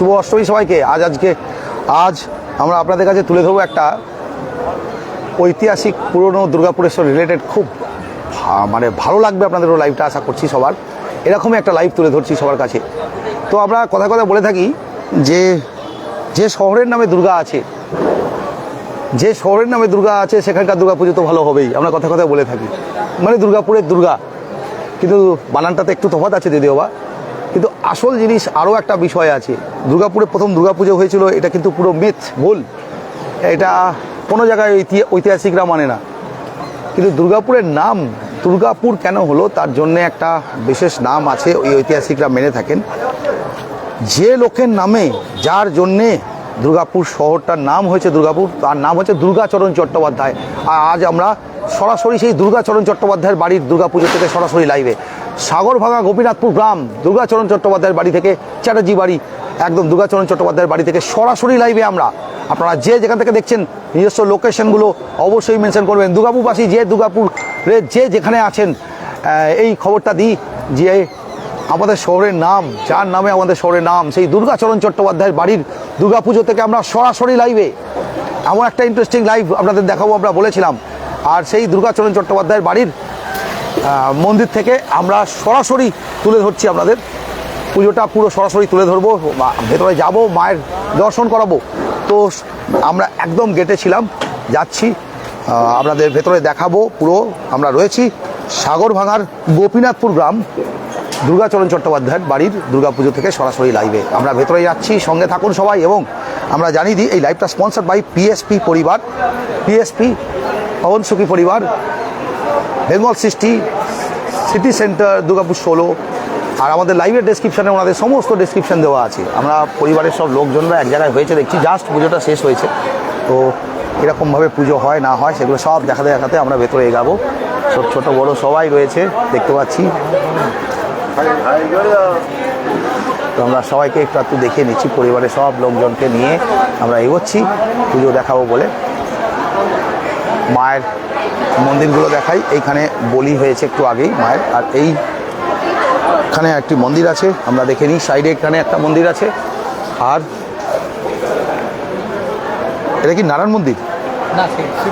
শুভ অষ্টমী সবাইকে। আজ আজকে, আজ আমরা আপনাদের কাছে তুলে ধরবো একটা ঐতিহাসিক পুরনো দুর্গাপুরের সঙ্গে রিলেটেড খুব মানে ভালো লাগবে আপনাদেরও লাইভটা আশা করছি সবার। এরকমই একটা লাইভ তুলে ধরছি সবার কাছে। তো আমরা কথা কথা বলে থাকি যে যে শহরের নামে দুর্গা আছে, যে শহরের নামে দুর্গা আছে, সেখানকার দুর্গা পুজো তো ভালো হবেই। আমরা কথা কথা বলে থাকি। মানে দুর্গাপুরের দুর্গা। কিন্তু বানানটাতে একটু তফাৎ আছে যদিও বা। কিন্তু আসল জিনিস আরও একটা বিষয় আছে। দুর্গাপুরে প্রথম দুর্গাপুজো হয়েছিল, এটা কিন্তু পুরো মিথ ভুল। এটা কোনো জায়গায় ঐতি- ঐতিহাসিকরা মানে না। কিন্তু দুর্গাপুরের নাম, দুর্গাপুর কেন হলো, তার জন্য একটা বিশেষ নাম আছে, ওই ঐতিহাসিকরা মেনে থাকেন। যে লোকের নামে, যার জন্যে দুর্গাপুর শহরটার নাম হয়েছে দুর্গাপুর, তার নাম হচ্ছে দুর্গাচরণ চট্টোপাধ্যায়। আর আজ আমরা সরাসরি সেই দুর্গাচরণ চট্টোপাধ্যায়ের বাড়ির দুর্গাপুজো থেকে সরাসরি লাইভে সাগরভাঙা গোপীনাথপুর গ্রাম দুর্গাচরণ চট্টোপাধ্যায়ের বাড়ি থেকে, চ্যাটার্জি বাড়ি, একদম দুর্গাচরণ চট্টোপাধ্যায়ের বাড়ি থেকে, সরাসরি লাইভে আমরা। আপনারা যে যেখান থেকে দেখছেন, নিজস্ব লোকেশনগুলো অবশ্যই মেনশন করবেন। দুর্গাপুরবাসী যে দুর্গাপুরের যে যেখানে আছেন এই খবরটা দিই যে আমাদের শহরের নাম, যার নামে আমাদের শহরের নাম, সেই দুর্গাচরণ চট্টোপাধ্যায়ের বাড়ির দুর্গাপুজো থেকে আমরা সরাসরি লাইভে এমন একটা ইন্টারেস্টিং লাইভ আপনাদের দেখাবো, আমরা বলেছিলাম। আর সেই দুর্গাচরণ চট্টোপাধ্যায়ের বাড়ির মন্দির থেকে আমরা সরাসরি তুলে ধরছি আপনাদের। পুজোটা পুরো সরাসরি তুলে ধরবো ভেতরে যাব, মায়ের দর্শন করাবো। তো আমরা একদম গেটে ছিলাম, যাচ্ছি আপনাদের ভেতরে দেখাবো পুরো। আমরা রয়েছি সাগরভাঙার গোপীনাথপুর গ্রাম, দুর্গাচরণ চট্টোপাধ্যায়ের বাড়ির দুর্গাপুজো থেকে সরাসরি লাইভে আমরা ভেতরে যাচ্ছি, সঙ্গে থাকুন সবাই এবং আমরা জানিয়ে দিই, এই লাইভটা স্পন্সার বাই পিএসপি পরিবার পিএসপি পবন সুখী পরিবার বেঙ্গল সৃষ্টি, সিটি সেন্টার, দুর্গাপুর ষোলো, আর আমাদের লাইভের ডেসক্রিপশানে ওনাদের সমস্ত ডেসক্রিপশন দেওয়া আছে। আমরা পরিবারের সব লোকজনরা এক জায়গায় হয়েছে, দেখছি জাস্ট পুজোটা শেষ হয়েছে। তো এরকমভাবে পুজো হয় না হয়, সেগুলো সব দেখাতে দেখাতে আমরা ভেতরে এগাবো। সব ছোট, বড় সবাই রয়েছে, দেখতে পাচ্ছি। তো আমরা সবাইকে একটু একটু দেখিয়ে নিচ্ছি, পরিবারের সব লোকজনকে নিয়ে আমরা এগোচ্ছি, পুজো দেখাবো বলে। মায়ের মন্দিরগুলো দেখাই। এইখানে বলি হয়েছে একটু আগেই মায়ের। আর এই এখানে একটি মন্দির আছে আমরা দেখে নিই। সাইডে এখানে একটা মন্দির আছে। আর এটা কি নারায়ণ মন্দির?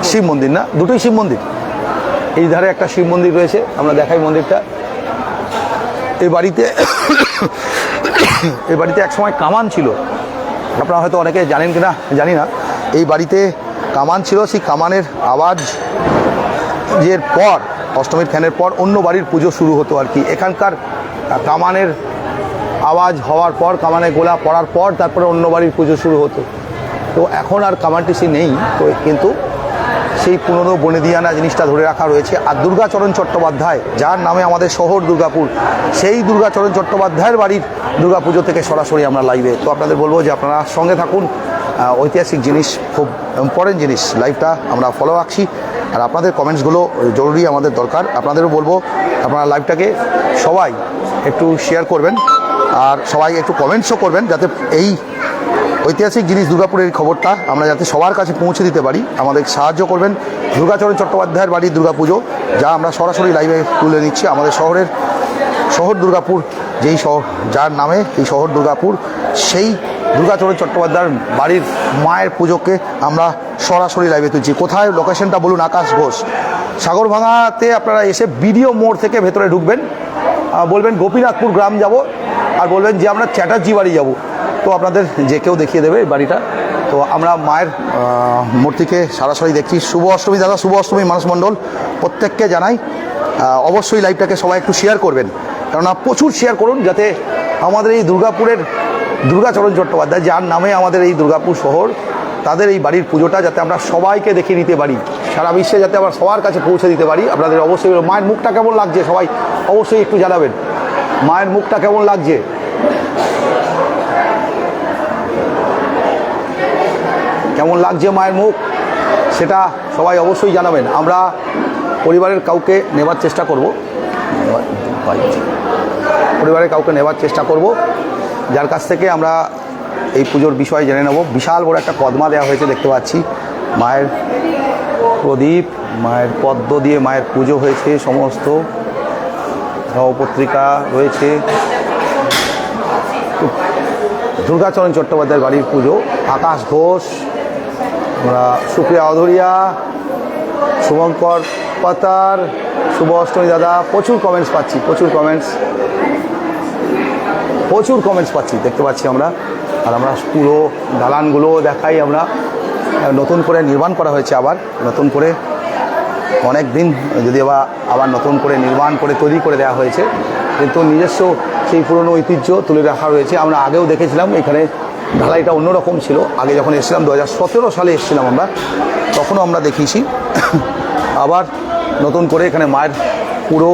শিব মন্দির। না? দুটোই শিব মন্দির। এই ধারে একটা শিব মন্দির রয়েছে আমরা দেখাই মন্দিরটা। এই বাড়িতে এই বাড়িতে একসময় কামান ছিল। আপনারা হয়তো অনেকে জানেন কিনা? জানি না। এই বাড়িতে কামান ছিল, সেই কামানের আওয়াজ এর পর, অষ্টমীর খ্যানের পর অন্য বাড়ির পুজো শুরু হতো আর কি। এখানকার কামানের আওয়াজ হওয়ার পর, কামানে গোলা পড়ার পর, তারপরে অন্য বাড়ির পুজো শুরু হতো। তো এখন আর কামানটিসি নেই, তো কিন্তু সেই পুরনো বনেদিয়ানা জিনিসটা ধরে রাখা রয়েছে। আর দুর্গাচরণ চট্টোপাধ্যায়, যার নামে আমাদের শহর দুর্গাপুর, সেই দুর্গাচরণ চট্টোপাধ্যায়ের বাড়ির দুর্গাপুজো থেকে সরাসরি আমরা লাইভে তো আপনাদের বলব যে আপনারা সঙ্গে থাকুন ঐতিহাসিক জিনিস, খুব ইম্পর্টেন্ট জিনিস। লাইভটা আমরা ফলো রাখছি আর আপনাদের কমেন্টসগুলো জরুরি আমাদের দরকার। আপনাদেরও বলব, আপনারা লাইভটাকে সবাই একটু শেয়ার করবেন। আর সবাই একটু কমেন্টসও করবেন, যাতে এই ঐতিহাসিক জিনিস দুর্গাপুরের খবরটা আমরা যাতে সবার কাছে পৌঁছে দিতে পারি। আমাদের সাহায্য করবেন দুর্গাচরণ চট্টোপাধ্যায়ের বাড়ির দুর্গাপুজো, যা আমরা সরাসরি লাইভে তুলে নিচ্ছি আমাদের শহরের, শহর দুর্গাপুর, যেই শহর যার নামে এই শহর দুর্গাপুর, সেই দুর্গাচরণ চট্টোপাধ্যায়ের বাড়ির মায়ের পুজোকে আমরা সরাসরি লাইভে তুলছি। কোথায়? লোকেশনটা বলুন, আকাশ ঘোষ। সাগরভাঙাতে আপনারা এসে বিডিও মোড় থেকে ভেতরে ঢুকবেন। বলবেন, গোপীনাথপুর গ্রাম যাব। আর বলবেন, যে আমরা চ্যাটার্জি বাড়ি যাব। তো আপনাদের যে কেউ দেখিয়ে দেবে বাড়িটা। তো আমরা মায়ের মূর্তিকে সরাসরি দেখছি। শুভ অষ্টমী দাদা, শুভ অষ্টমী মানুষ মণ্ডল। প্রত্যেককে জানাই অবশ্যই লাইভটাকে সবাই একটু শেয়ার করবেন। কেননা প্রচুর শেয়ার করুন, যাতে আমাদের এই দুর্গাপুরের দুর্গাচরণ চট্টোপাধ্যায়, যার নামে আমাদের এই দুর্গাপুর শহর, তাদের এই বাড়ির পুজোটা যাতে আমরা সবাইকে দেখিয়ে নিতে পারি, সারা বিশ্বে যাতে আমরা সবার কাছে পৌঁছে দিতে পারি। আপনাদের অবশ্যই মায়ের মুখটা কেমন লাগছে সবাই অবশ্যই একটু জানাবেন। মায়ের মুখটা কেমন লাগছে? কেমন লাগছে মায়ের মুখ? সেটা সবাই অবশ্যই জানাবেন। আমরা পরিবারের কাউকে নেবার চেষ্টা করব। পরিবারের কাউকে নেবার চেষ্টা করব। যার কাছ থেকে আমরা এই পুজোর বিষয় জেনে নেব। বিশাল বড় একটা কদমা দেওয়া হয়েছে, দেখতে পাচ্ছি। মায়ের প্রদীপ, মায়ের পদ্ম দিয়ে মায়ের পুজো হয়েছে, সমস্ত নবপত্রিকা রয়েছে। দুর্গাচরণ চট্টোপাধ্যায়ের বাড়ির পুজো। আকাশ ঘোষ, আমরা সুপ্রিয়া অধরিয়া, শুভঙ্কর পাতার, শুভ অষ্টমী দাদা, প্রচুর কমেন্টস পাচ্ছি, প্রচুর কমেন্টস প্রচুর কমেন্টস পাচ্ছি, দেখতে পাচ্ছি আমরা। আর আমরা পুরো দালানগুলো দেখাই আমরা। নতুন করে নির্মাণ করা হয়েছে আবার, নতুন করে অনেক দিন যদি আবার আবার নতুন করে নির্মাণ করে তৈরি করে দেওয়া হয়েছে। কিন্তু নিজস্ব সেই পুরনো ঐতিহ্য তুলে রাখা রয়েছে। আমরা আগেও দেখেছিলাম, এখানে ঢালাইটা অন্যরকম ছিল। আগে যখন এসেছিলাম, দু হাজার সতেরো সালে এসেছিলাম আমরা, তখনও আমরা দেখিয়েছি। আবার নতুন করে এখানে মায়ের পুরো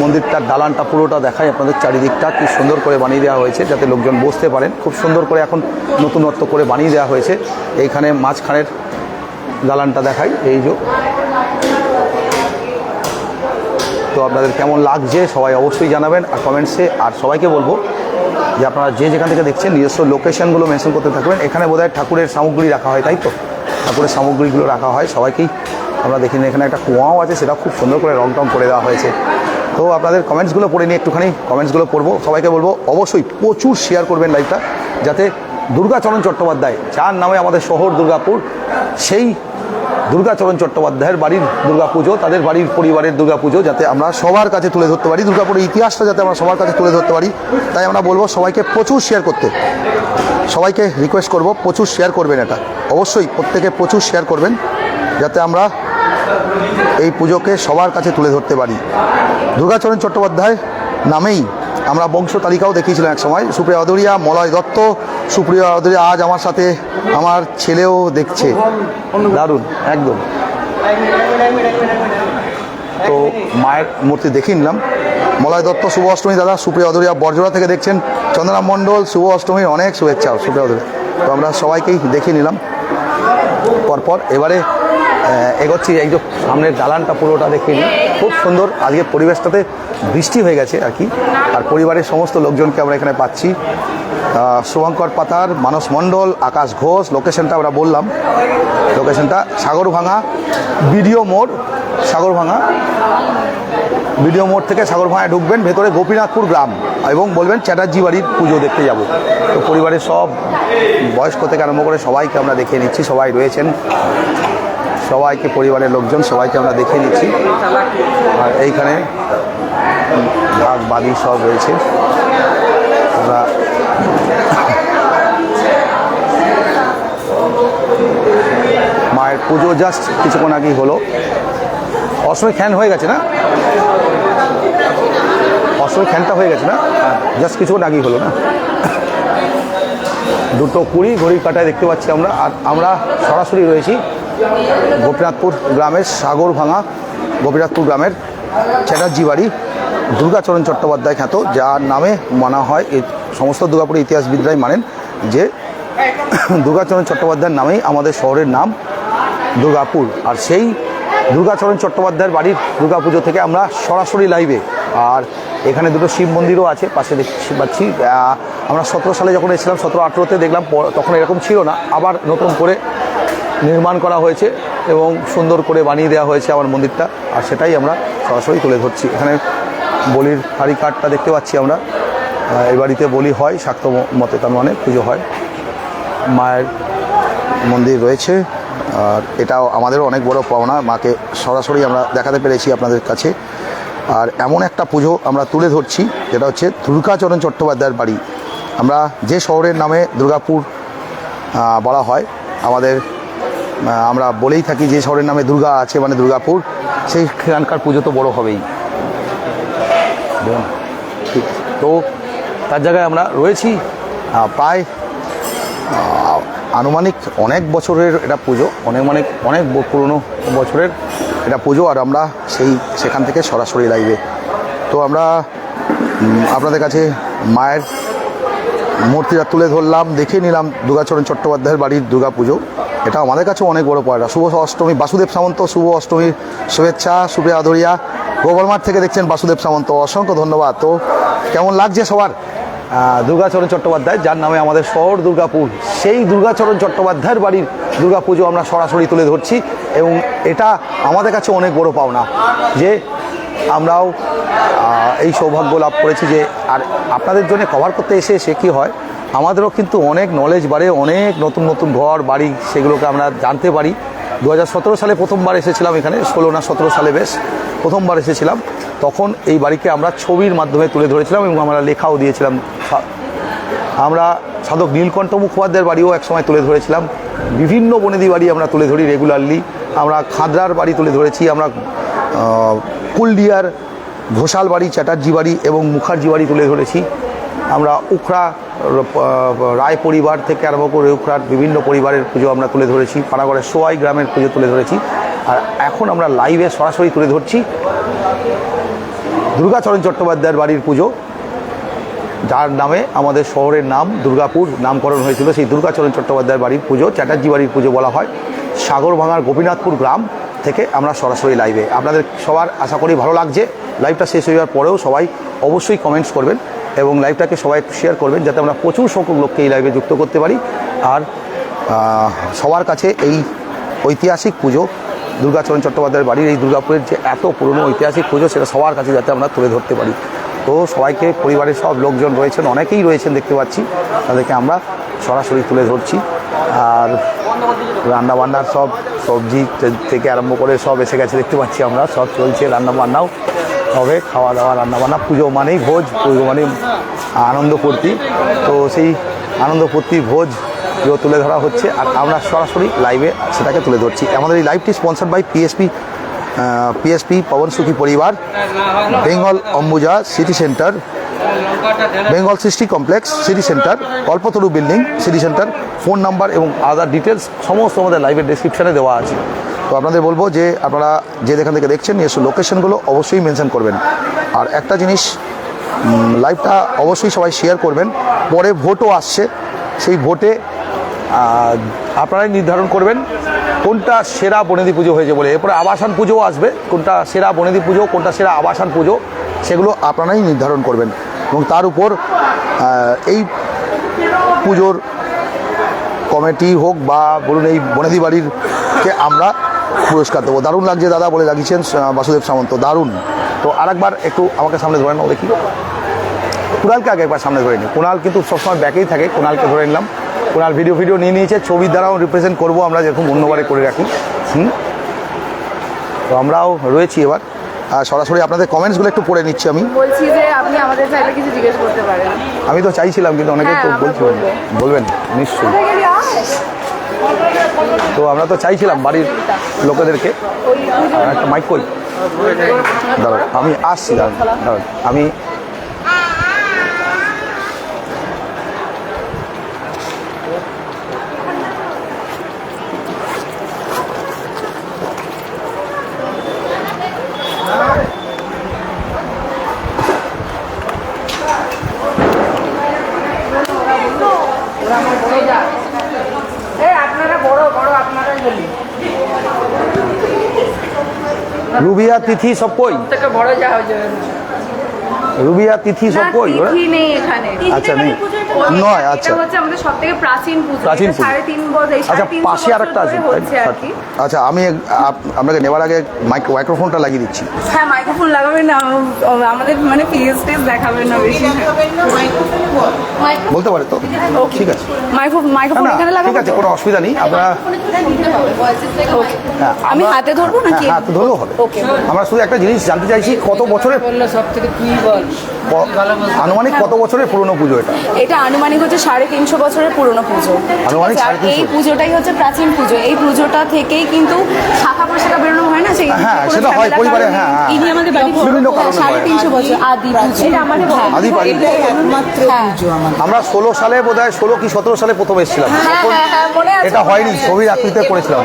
মন্দিরটার দালানটা পুরোটা দেখায় আপনাদের চারিদিকটা কি সুন্দর করে বানিয়ে দেওয়া হয়েছে, যাতে লোকজন বসতে পারেন। খুব সুন্দর করে এখন নতুনত্ব করে বানিয়ে দেওয়া হয়েছে। এইখানে মাঝখানের দালানটা দেখাই, এই যে। তো আপনাদের কেমন লাগছে সবাই অবশ্যই জানাবেন আর কমেন্টসে আর সবাইকে বলব যে আপনারা যে যেখান থেকে দেখছেন, নিজস্ব লোকেশনগুলো মেনশন করতে থাকবেন। এখানে বোধহয় ঠাকুরের সামগ্রী রাখা হয়, তাই তো? ঠাকুরের সামগ্রীগুলো রাখা হয় সবাইকেই। আমরা দেখি এখানে একটা কুয়াও আছে, সেটা খুব সুন্দর করে রং টং করে দেওয়া হয়েছে। তো আপনাদের কমেন্টসগুলো পড়ে নিয়ে একটুখানি কমেন্টসগুলো পড়ব। সবাইকে বলব, অবশ্যই প্রচুর শেয়ার করবেন লাইভটা যাতে দুর্গাচরণ চট্টোপাধ্যায়, যার নামে আমাদের শহর দুর্গাপুর, সেই দুর্গাচরণ চট্টোপাধ্যায়ের বাড়ির দুর্গাপুজো, তাদের বাড়ির পরিবারের দুর্গাপুজো, যাতে আমরা সবার কাছে তুলে ধরতে পারি। দুর্গাপুরের ইতিহাসটা যাতে আমরা সবার কাছে তুলে ধরতে পারি। তাই আমরা বলব, সবাইকে প্রচুর শেয়ার করতে। সবাইকে রিকোয়েস্ট করব, প্রচুর শেয়ার করবেন এটা। অবশ্যই প্রত্যেকে প্রচুর শেয়ার করবেন, যাতে আমরা এই পুজোকে সবার কাছে তুলে ধরতে পারি। দুর্গাচরণ চট্টোপাধ্যায় নামেই আমরা বংশ তালিকাও দেখিয়েছিলাম এক সময়। সুপ্রিয়া অদরিয়া মলয় দত্ত। সুপ্রিয়া অদরিয়া আজ আমার সাথে আমার ছেলেও দেখছে। দারুণ, একদম। তো মায়ের মূর্তি দেখে নিলাম। মলয় দত্ত, শুভ অষ্টমী দাদা, সুপ্রিয়া অদরিয়া বর্জরা থেকে দেখছেন। চন্দ্রনাম মণ্ডল, শুভ অষ্টমীর অনেক শুভেচ্ছা, সুপ্রিয়া অদরিয়া তো আমরা সবাইকেই দেখে নিলাম। পরপর এবারে এগোচ্ছি এই যে সামনের দালানটা পুরোটা দেখে নিই খুব সুন্দর আজকে পরিবেশটাতে বৃষ্টি হয়ে গেছে আর কি। আর পরিবারের সমস্ত লোকজনকে আমরা এখানে পাচ্ছি। শুভঙ্কর পাতার মানস মণ্ডল, আকাশ ঘোষ, লোকেশনটা আমরা বললাম। লোকেশনটা সাগরভাঙা, বিডিও মোড়, সাগরভাঙা। বিডিও মোড় থেকে সাগরভাঙায় ঢুকবেন, ভেতরে গোপীনাথপুর গ্রাম। এবং বলবেন চ্যাটার্জি বাড়ির পুজো দেখতে যাব। তো পরিবারের সব বয়স্ক থেকে আরম্ভ করে সবাইকে আমরা দেখে নিচ্ছি, সবাই রয়েছেন। সবাইকে, পরিবারের লোকজন, সবাইকে আমরা দেখে নিচ্ছি আর এইখানে ভাগ বাদী সব রয়েছে। আমরা মায়ের পুজো জাস্ট কিছুক্ষণ আগেই হলো। অসময় খ্যান হয়ে গেছে না? অসময় খ্যানটা হয়ে গেছে না? জাস্ট কিছুক্ষণ আগেই হলো না? দুটো কুড়ি ঘড়ির কাটায় দেখতে পাচ্ছি আমরা। আর আমরা সরাসরি রয়েছি গোপীনাথপুর গ্রামের সাগর ভাঙা গোপীনাথপুর গ্রামের চ্যাটার্জি বাড়ি দুর্গাচরণ চট্টোপাধ্যায় খ্যাত, যার নামে মানা হয়। এই সমস্ত দুর্গাপুরের ইতিহাসবিদরাই মানেন যে দুর্গাচরণ চট্টোপাধ্যায়ের নামেই আমাদের শহরের নাম দুর্গাপুর। আর সেই দুর্গাচরণ চট্টোপাধ্যায়ের বাড়ির দুর্গাপুজো থেকে আমরা সরাসরি লাইভে, আর এখানে দুটো শিব মন্দিরও আছে, পাশে দেখতে পাচ্ছি। আমরা সতেরো সালে যখন এসেছিলাম, সতেরো আঠেরোতে দেখলাম তখন এরকম ছিল না। আবার নতুন করে নির্মাণ করা হয়েছে এবং সুন্দর করে বানিয়ে দেওয়া হয়েছে আমার মন্দিরটা। আর সেটাই আমরা সরাসরি তুলে ধরছি। এখানে বলির হাড়ি কাঠটা দেখতে পাচ্ছি আমরা। এই বাড়িতে বলি হয়, শাক্ত মতে তার মানে পুজো হয়। মায়ের মন্দির রয়েছে। আর এটাও আমাদেরও অনেক বড় পাওনা। মাকে সরাসরি আমরা দেখাতে পেরেছি আপনাদের কাছে। আর এমন একটা পুজো আমরা তুলে ধরছি, যেটা হচ্ছে দুর্গাচরণ চট্টোপাধ্যায়ের বাড়ি। আমরা যে শহরের নামে দুর্গাপুর বলা হয়, আমাদের আমরা বলেই থাকি যে শহরের নামে দুর্গা আছে মানে দুর্গাপুর, সেই সেখানকার পুজো তো বড় হবেই। তো তার জায়গায় আমরা রয়েছি। প্রায় আনুমানিক অনেক বছরের এটা পুজো অনেক অনেক অনেক পুরনো বছরের এটা পুজো, আর আমরা সেই সেখান থেকে সরাসরি লাইভে তো আমরা আপনাদের কাছে মায়ের মূর্তিটা তুলে ধরলাম দেখে নিলাম দুর্গাচরণ চট্টোপাধ্যায়ের বাড়ির দুর্গা পুজো। এটা আমাদের কাছে অনেক বড় পয়লা শুভ অষ্টমী, বাসুদেব সামন্ত, শুভ অষ্টমীর শুভেচ্ছা সুপ্রিয়া আদরিয়া। গোবরমাঠ থেকে দেখছেন বাসুদেব সামন্ত। অসংখ্য ধন্যবাদ। তো কেমন লাগছে সবার? দুর্গাচরণ চট্টোপাধ্যায়, যার নামে আমাদের শহর দুর্গাপুর, সেই দুর্গাচরণ চট্টোপাধ্যায়ের বাড়ির দুর্গাপুজো আমরা সরাসরি তুলে ধরছি এবং এটা আমাদের কাছে অনেক বড় পাওনা যে আমরাও এই সৌভাগ্য লাভ করেছি যে আর আপনাদের জন্য কভার করতে এসে সে কী হয়? আমাদেরও কিন্তু অনেক নলেজ বাড়ে, অনেক নতুন নতুন ঘর, বাড়ি, সেগুলোকে আমরা জানতে পারি। দু হাজার সতেরো সালে প্রথমবার এসেছিলাম এখানে, ষোলো না সতেরো সালে বেশ প্রথমবার এসেছিলাম। তখন এই বাড়িকে আমরা ছবির মাধ্যমে তুলে ধরেছিলাম এবং আমরা লেখাও দিয়েছিলাম। আমরা সাধক নীলকণ্ঠ মুখোপাধ্যায়ের বাড়িও একসময় তুলে ধরেছিলাম। বিভিন্ন বনেদি বাড়ি আমরা তুলে ধরি রেগুলারলি আমরা খাদরার বাড়ি তুলে ধরেছি, আমরা কুলডিয়ার ঘোষাল বাড়ি, চ্যাটার্জি বাড়ি এবং মুখার্জি বাড়ি তুলে ধরেছি। আমরা উখড়া রায় পরিবার থেকে আরম্ভ করে উখড়ার বিভিন্ন পরিবারের পুজো আমরা তুলে ধরেছি। পানাগড়ের সোয়াই গ্রামের পুজো তুলে ধরেছি। আর এখন আমরা লাইভে সরাসরি তুলে ধরছি দুর্গাচরণ চট্টোপাধ্যায়ের বাড়ির পুজো। যার নামে আমাদের শহরের নাম দুর্গাপুর নামকরণ হয়েছিল সেই দুর্গাচরণ চট্টোপাধ্যায়ের বাড়ির পুজো, চ্যাটার্জি বাড়ির পুজো বলা হয়। সাগরভাঙার গোপীনাথপুর গ্রাম থেকে আমরা সরাসরি লাইভে। আপনাদের সবার আশা করি ভালো লাগছে। লাইভটা শেষ হয়ে যাওয়ার পরেও সবাই অবশ্যই কমেন্টস করবেন। এবং লাইভটাকে সবাই শেয়ার করবেন যাতে আমরা প্রচুর সংখ্যক লোককে এই লাইভে যুক্ত করতে পারি। আর সবার কাছে এই ঐতিহাসিক পুজো, দুর্গাচরণ চট্টোপাধ্যায়ের বাড়ির এই দুর্গাপুরের যে এত পুরনো ঐতিহাসিক পুজো, সেটা সবার কাছে যাতে আমরা তুলে ধরতে পারি। তো সবাইকে, পরিবারের সব লোকজন রয়েছেন, অনেকেই রয়েছেন দেখতে পাচ্ছি, তাদেরকে আমরা সরাসরি তুলে ধরছি। আর রান্না বান্নার সব সবজি থেকে আরম্ভ করে সব এসে গেছে দেখতে পাচ্ছি আমরা, সব চলছে রান্না বান্নাও হবে খাওয়া দাওয়া রান্না বান্না পুজো মানেই ভোজ, পুজো মানেই আনন্দ ফুর্তি। তো সেই আনন্দ ফুর্তি ভোজ তুলে ধরা হচ্ছে আর আমরা সরাসরি লাইভে সেটাকে তুলে ধরছি। আমাদের এই লাইভটি sponsor by PSP PSP Pawan সুখী পরিবার Bengal Ambuja city centre Bengal Srishti complex city centre Kalpataru building city centre phone number এবং আদার ডিটেলস সমস্ত আমাদের লাইভের ডিসক্রিপশানে দেওয়া আছে। তো আপনাদের বলব যে আপনারা যে যেখান থেকে দেখছেন এসব লোকেশনগুলো অবশ্যই মেনশন করবেন। আর একটা জিনিস লাইভটা অবশ্যই সবাই শেয়ার করবেন। পরে ভোটও আসছে। সেই ভোটে আপনারাই নির্ধারণ করবেন কোনটা সেরা বনেদি পুজো হয়েছে বলে। এরপরে আবাসন পুজোও আসবে। কোনটা সেরা বনেদি পুজো, কোনটা সেরা আবাসন পুজো, সেগুলো আপনারাই নির্ধারণ করবেন। এবং তার উপর এই পুজোর কমিটি হোক বা বলুন এই বনেদি বাড়িরকে আমরা পুরস্কার দেবো। দারুণ লাগছে দাদা বলে লাগিয়েছেন বাসুদেব সামন্ত। দারুণ। তো আরেকবার একটু আমাকে সামনে ধরে নাও দেখি। কুণালকে আগে একবার সামনে ধরে নিই কুণাল কিন্তু সবসময় ব্যাকেই থাকে কুণালকে ধরে নিলাম। কুণাল ভিডিও ভিডিও নিয়ে নিয়েছে ছবির দ্বারাও রিপ্রেজেন্ট করব আমরা যেরকম অন্যবারে করে রাখি। হুম? তো আমরাও রয়েছি এবার। আর সরাসরি আপনাদের কমেন্টসগুলো একটু পড়ে নিচ্ছি আমি। বলছি যে আপনি আমাদের চাইলে কিছু জিজ্ঞেস করতে পারেন। আমি তো চাইছিলাম কিন্তু অনেকে হ্যাঁ, তো আমরা বলছি বলবেন নিশ্চয়ই। তো আমরা তো চাইছিলাম বাড়ির লোকেদেরকে। একটা মাইক দাঁড়াও আমি আসছি দাঁড়ান আমি রুবিয়া তিথি সব কই? রুবিয়া তিথি সব কই? আচ্ছা নেই। নয় আচ্ছা এটা হচ্ছে আমাদের সব থেকে প্রাচীন পুজো। প্রাচীন পুজো। সাড়ে তিন বছর আচ্ছা পাশে আর একটা আছে। আচ্ছা আমি আপনাকে নেবার আগে মাইক মাইক্রোফোনটা লাগিয়ে দিচ্ছি। হ্যাঁ মাইক্রোফোন লাগাবেন না আমাদের মানে ফেস টেস দেখাবেন না বেশি। বলতে পারে তো? ঠিক আছে। মাইক্রোফোন মাইক্রোফোন এখানে লাগাবো ঠিক আছে কোনো অসুবিধা নেই। আমরা হ্যাঁ, আমি হাতে ধরবো নাকি? হ্যাঁ, হাতে ধরলেও হবে। আমরা শুধু একটা জিনিস জানতে চাইছি কত বছরের সব থেকে তুই বল? আনুমানিক কত বছরের পুরনো পুজো এটা? এটা আনুমানিক হচ্ছে সাড়ে তিনশো বছরের পুরনো পুজো? আর এই পুজোটাই হচ্ছে প্রাচীন পুজো। এই পুজোটা থেকেই কিন্তু শাখা প্রশাখা বেরোনো হয় না? সেই হ্যাঁ, সেটা হয়, পরিবারে, হ্যাঁ, হ্যাঁ। ইনি আমাদের সাড়ে তিনশো বছর আদি এটা আমাদের আদি বাড়ি। পুজো আমাদের। আমরা ষোলো সালে বোধ হয় ষোলো কি সতেরো সালে প্রথম এসেছিলাম। এটা হয়নি ছবির আকৃতিতে করেছিলাম।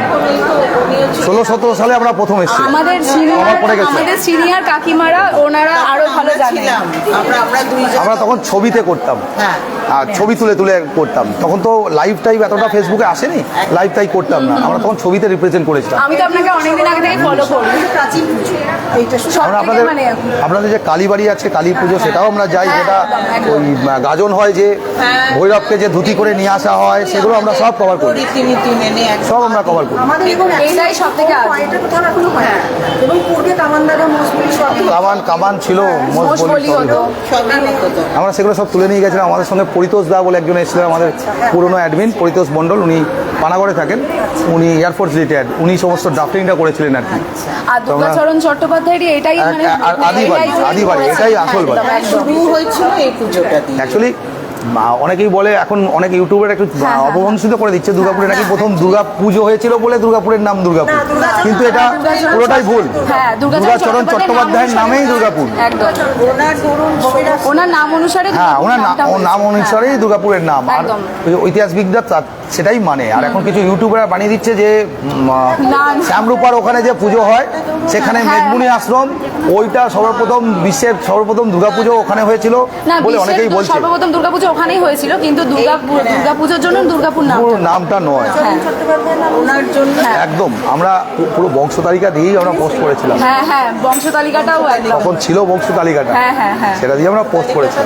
ষোলো সতেরো সালে আমরা প্রথম আমাদের সিনিয়র। আমাদের কাকিমারা ওনারা আরও ভালো জানেন। আমরা তখন ছবিতে করতাম। হ্যাঁ। আর ছবি তুলে তুলে করতাম। তখন তো লাইভ টাইপ এতটা ফেসবুকে আসেনি। লাইভ টাইপ করতাম না। আমরা তখন ছবিতে রিপ্রেজেন্ট করেছিলাম। আমি তো আপনাকে অনেকদিন আগে থেকে ফলো করি। প্রাচীন পুজো। এইটা সব আমরা থেকে আপনাদের মানে আপনাদের যে কালীবাড়ি আছে কালী পুজো সেটাও আমরা যাই। হ্যাঁ, যেটা। ওই গাজন হয় যে ভৈরবকে যে ধুতি করে নিয়ে আসা হয় সেগুলো আমরা সব কভার করি। সব আমরা কভার করি। হয় কামান কামান ছিল আমরা সেগুলো সব তুলে নিয়ে গেছিলাম। আমাদের সঙ্গে পরিতোষ দা বলে একজন এসেছিলেন আমাদের পুরনো অ্যাডমিন পরিতোষ মণ্ডল উনি পানাগড়ে থাকেন। উনি এয়ারফোর্স রিটায়ার্ড উনি সমস্ত ড্রাফটিংটা করেছিলেন আর কি। আর দুর্গাচরণ চট্টোপাধ্যায়েরই এটাই এক- মানে আদি বাড়ি, এটাই আদি বাড়ি, এটাই আসল বাড়ি। একদম, একদম। শুরু হয়েছিল এই পুজোটা অ্যাকচুয়ালি অনেকেই বলে এখন অনেক ইউটিউবের একটু হ্যাঁ, হ্যাঁ। করে দিচ্ছে। দুর্গাপুরে নাকি প্রথম দুর্গা পুজো হয়েছিল বলে দুর্গাপুরের নাম দুর্গাপুর। কিন্তু এটা পুরোটাই ভুল। হ্যাঁ দুর্গাচরণ চট্টোপাধ্যায়ের নামেই দুর্গাপুর। ওনার নাম অনুসারে হ্যাঁ ওনার নাম অনুসারেই দুর্গাপুরের নাম। আর ঐতিহাসিকদের ঐতিহাসিকরা সেটাই মানে। আর এখন কিছু ইউটিউবার বানিয়ে দিচ্ছে যে। শ্যামরূপার ওখানে যে পুজো হয় সেখানে হ্যাঁ। মেঘমুনি আশ্রম ওইটা সর্বপ্রথম বিশ্বের সর্বপ্রথম দুর্গাপুজো ওখানে হয়েছিল বলে অনেকেই বলছে। সর্বপ্রথম দুর্গাপুজো ওখানেই হয়েছিল কিন্তু দুর্গা দুর্গাপুজোর জন্য দুর্গাপুর নাম পুরো নামটা নয়। হ্যাঁ। ওনার জন্য। একদম। আমরা পুরো বংশ তালিকা দিয়েই আমরা পোস্ট করেছিলাম। হ্যাঁ হ্যাঁ বংশ তালিকাটাও একদম। তখন ছিল বংশ তালিকাটা। হ্যাঁ হ্যাঁ হ্যাঁ। সেটা দিয়ে আমরা পোস্ট করেছিলাম।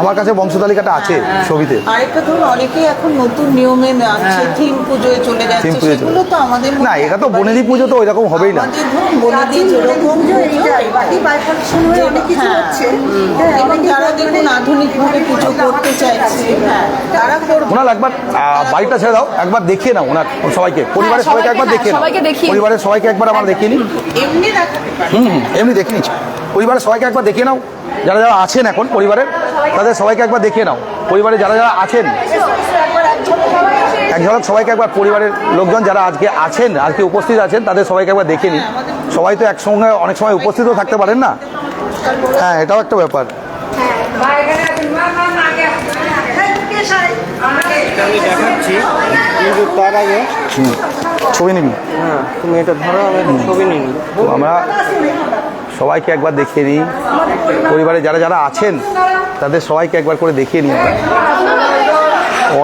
আমার কাছে বংশ তালিকাটা আছে। ছবিতে। আরেকটা ধরুন অনেকেই এখন নতুন নিয়মে আছে থিম পুজোয় চলে যাচ্ছে সেগুলো তো আমাদের না এটা তো বনেদি পুজো তো ওইরকম হবেই না। আমাদের ধরুন বনেদি যেরকম বাকি বাইফার্কেশন হয়ে অনেক কিছু হ্যাঁ। হচ্ছে। এবং যারা দেখুন আধুনিক ভাবে পুজো করতে চাইছে হ্যাঁ, তারা করবে। ওনার একবার বাড়িটা ছেড়ে দাও একবার দেখিয়ে নাও ওনার সবাইকে পরিবারের সবাইকে সবাইকে, একবার হ্যাঁ, দেখিয়ে নাও। সবাইকে পরিবারের সবাইকে একবার আমার দেখিয়ে নিই। এমনি পারে। হুম হুম, এমনি দেখে নিচ্ছি। পরিবারের সবাইকে একবার দেখিয়ে নাও। যারা যারা আছেন এখন পরিবারের তাদের সবাইকে একবার দেখিয়ে নাও। পরিবারে যারা যারা আছেন এক ঝলক সবাইকে একবার পরিবারের লোকজন যারা আজকে আছেন আজকে উপস্থিত আছেন তাদের সবাইকে একবার দেখে নিই সবাই তো একসঙ্গে অনেক সময় উপস্থিতও থাকতে পারেন না? হ্যাঁ এটাও একটা ব্যাপার। তার আগে ছবি নিবি? হ্যাঁ তুমি এটা ধরো আমি ছবি নিই আমরা সবাইকে একবার দেখিয়ে নিই পরিবারে যারা যারা আছেন, তাদের সবাইকে একবার করে দেখিয়ে আমরা।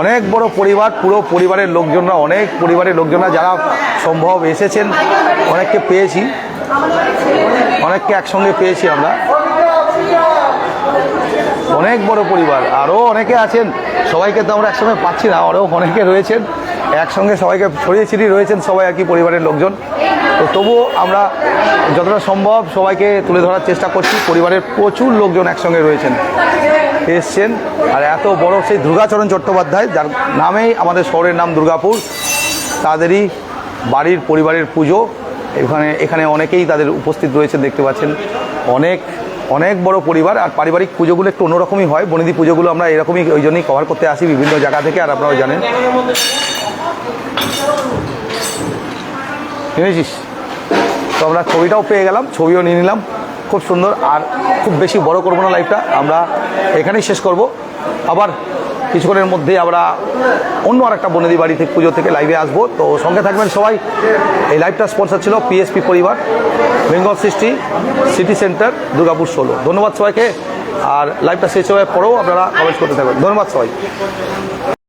অনেক বড় পরিবার, পুরো পরিবারের লোকজনরা, অনেক পরিবারের লোকজনরা যারা সম্ভব এসেছেন, অনেককে পেয়েছি। অনেককে একসঙ্গে পেয়েছি আমরা। অনেক বড় পরিবার আরও অনেকে আছেন, সবাইকে তো আমরা একসঙ্গে পাচ্ছি না আরও অনেকে রয়েছেন। একসঙ্গে সবাইকে ছড়িয়ে ছিটিয়ে রয়েছেন সবাই আর কি পরিবারের লোকজন। তো তবুও আমরা যতটা সম্ভব সবাইকে তুলে ধরার চেষ্টা করছি। পরিবারের প্রচুর লোকজন একসঙ্গে রয়েছেন, এসছেন। আর এত বড় সেই দুর্গাচরণ চট্টোপাধ্যায়, যার নামেই আমাদের শহরের নাম দুর্গাপুর, তাদেরই বাড়ির পরিবারের পুজো। এখানে এখানে অনেকেই তাদের উপস্থিত রয়েছে দেখতে পাচ্ছেন। অনেক অনেক বড় পরিবার, আর পারিবারিক পুজোগুলো একটু অন্যরকমই হয়। বনিদি পুজোগুলো আমরা এরকমই ওই জন্যই কভার করতে আসি বিভিন্ন জায়গা থেকে, আর আপনারাও জানেন। শুনেছিস তো আমরা ছবিটাও পেয়ে গেলাম, ছবিও নিয়ে নিলাম। খুব সুন্দর আর খুব বেশি বড় করব না লাইফটা আমরা এখানেই শেষ করব। আবার কিছুক্ষণের মধ্যে আমরা অন্য আর একটা বনেদি বাড়ি থেকে পুজো থেকে লাইভে আসব। তো সঙ্গে থাকবেন সবাই। এই লাইভটা স্পন্সর ছিল পিএসপি পরিবার বেঙ্গল সৃষ্টি সিটি সেন্টার দুর্গাপুর ষোলো ধন্যবাদ সবাইকে। আর লাইভটা শেষ হওয়ার পরেও আপনারা কমেন্ট করতে থাকবেন। ধন্যবাদ সবাই।